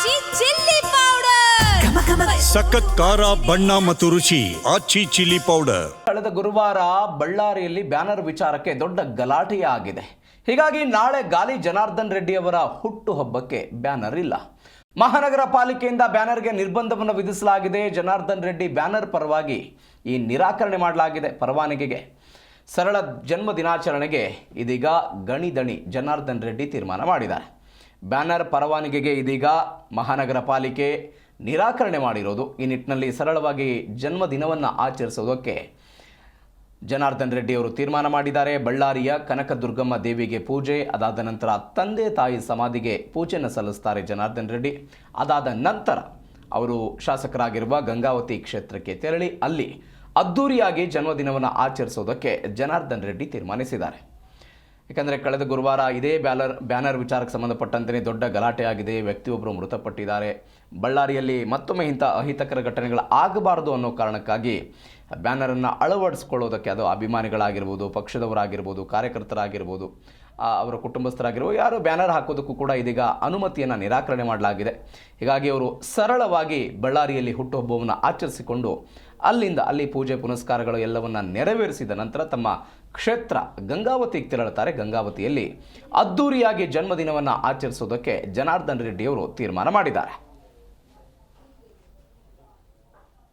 ಆಚಿ chilli powder ಸಖತ್ ಖಾರ ಬಣ್ಣ ಮತ್ತು ರುಚಿ ಆಚಿ ಚಿಲ್ಲಿ ಪೌಡರ್ ಕಳೆದ ಗುರುವಾರ ಬಳ್ಳಾರಿಯಲ್ಲಿ ಬ್ಯಾನರ್ ವಿಚಾರಕ್ಕೆ ದೊಡ್ಡ ಗಲಾಟೆಯೇ ಆಗಿದೆ ಹೀಗಾಗಿ ನಾಳೆ ಗಾಲಿ ಜನಾರ್ದನ್ ರೆಡ್ಡಿ ಅವರ ಹುಟ್ಟುಹಬ್ಬಕ್ಕೆ ಬ್ಯಾನರ್ ಇಲ್ಲ. ಮಹಾನಗರ ಪಾಲಿಕೆಯಿಂದ ಬ್ಯಾನರ್ಗೆ ನಿರ್ಬಂಧವನ್ನು ವಿಧಿಸಲಾಗಿದೆ. ಜನಾರ್ದನ್ ರೆಡ್ಡಿ ಬ್ಯಾನರ್ ಪರವಾಗಿ ಈ ನಿರಾಕರಣೆ ಮಾಡಲಾಗಿದೆ ಪರವಾನಗಿಗೆ. ಸರಳ ಜನ್ಮ ದಿನಾಚರಣೆಗೆ ಇದೀಗ ಗಣಿದಣಿ ಜನಾರ್ದನ್ ರೆಡ್ಡಿ ತೀರ್ಮಾನ ಮಾಡಿದ್ದಾರೆ. ಬ್ಯಾನರ್ ಪರವಾನಗಿಗೆ ಇದೀಗ ಮಹಾನಗರ ಪಾಲಿಕೆ ನಿರಾಕರಣೆ ಮಾಡಿರೋದು. ಈ ನಿಟ್ಟಿನಲ್ಲಿ ಸರಳವಾಗಿ ಜನ್ಮದಿನವನ್ನು ಆಚರಿಸೋದಕ್ಕೆ ಜನಾರ್ದನ್ ರೆಡ್ಡಿ ಅವರು ತೀರ್ಮಾನ ಮಾಡಿದ್ದಾರೆ. ಬಳ್ಳಾರಿಯ ಕನಕದುರ್ಗಮ್ಮ ದೇವಿಗೆ ಪೂಜೆ, ಅದಾದ ನಂತರ ತಂದೆ ತಾಯಿ ಸಮಾಧಿಗೆ ಪೂಜೆಯನ್ನು ಸಲ್ಲಿಸ್ತಾರೆ ಜನಾರ್ದನ್ ರೆಡ್ಡಿ. ಅದಾದ ನಂತರ ಅವರು ಶಾಸಕರಾಗಿರುವ ಗಂಗಾವತಿ ಕ್ಷೇತ್ರಕ್ಕೆ ತೆರಳಿ ಅಲ್ಲಿ ಅದ್ದೂರಿಯಾಗಿ ಜನ್ಮದಿನವನ್ನು ಆಚರಿಸೋದಕ್ಕೆ ಜನಾರ್ದನ್ ರೆಡ್ಡಿ ತೀರ್ಮಾನಿಸಿದ್ದಾರೆ. ಯಾಕಂದರೆ ಕಳೆದ ಗುರುವಾರ ಇದೇ ಬ್ಯಾನರ್ ಬ್ಯಾನರ್ ವಿಚಾರಕ್ಕೆ ಸಂಬಂಧಪಟ್ಟಂತೆ ದೊಡ್ಡ ಗಲಾಟೆ ಆಗಿದೆ ವ್ಯಕ್ತಿಯೊಬ್ಬರು ಮೃತಪಟ್ಟಿದ್ದಾರೆ. ಬಳ್ಳಾರಿಯಲ್ಲಿ ಮತ್ತೊಮ್ಮೆ ಇಂಥ ಅಹಿತಕರ ಘಟನೆಗಳು ಆಗಬಾರದು ಅನ್ನೋ ಕಾರಣಕ್ಕಾಗಿ ಬ್ಯಾನರನ್ನು ಅಳವಡಿಸ್ಕೊಳ್ಳೋದಕ್ಕೆ ಅದು ಅಭಿಮಾನಿಗಳಾಗಿರ್ಬೋದು, ಪಕ್ಷದವರಾಗಿರ್ಬೋದು, ಕಾರ್ಯಕರ್ತರಾಗಿರ್ಬೋದು ಅವರ ಕುಟುಂಬಸ್ಥರಾಗಿರ್ಬೋದು, ಯಾರು ಬ್ಯಾನರ್ ಹಾಕೋದಕ್ಕೂ ಕೂಡ ಇದೀಗ ಅನುಮತಿಯನ್ನು ನಿರಾಕರಣೆ ಮಾಡಲಾಗಿದೆ. ಹೀಗಾಗಿ ಅವರು ಸರಳವಾಗಿ ಬಳ್ಳಾರಿಯಲ್ಲಿ ಹುಟ್ಟುಹಬ್ಬವನ್ನು ಆಚರಿಸಿಕೊಂಡು ಅಲ್ಲಿಂದ ಅಲ್ಲಿ ಪೂಜೆ ಪುನಸ್ಕಾರಗಳು ಎಲ್ಲವನ್ನು ನೆರವೇರಿಸಿದ ನಂತರ ತಮ್ಮ ಕ್ಷೇತ್ರ ಗಂಗಾವತಿಗೆ ತೆರಳುತ್ತಾರೆ. ಗಂಗಾವತಿಯಲ್ಲಿ ಅದ್ದೂರಿಯಾಗಿ ಜನ್ಮದಿನವನ್ನು ಆಚರಿಸೋದಕ್ಕೆ ಜನಾರ್ದನ್ ರೆಡ್ಡಿಯವರು ತೀರ್ಮಾನ ಮಾಡಿದ್ದಾರೆ.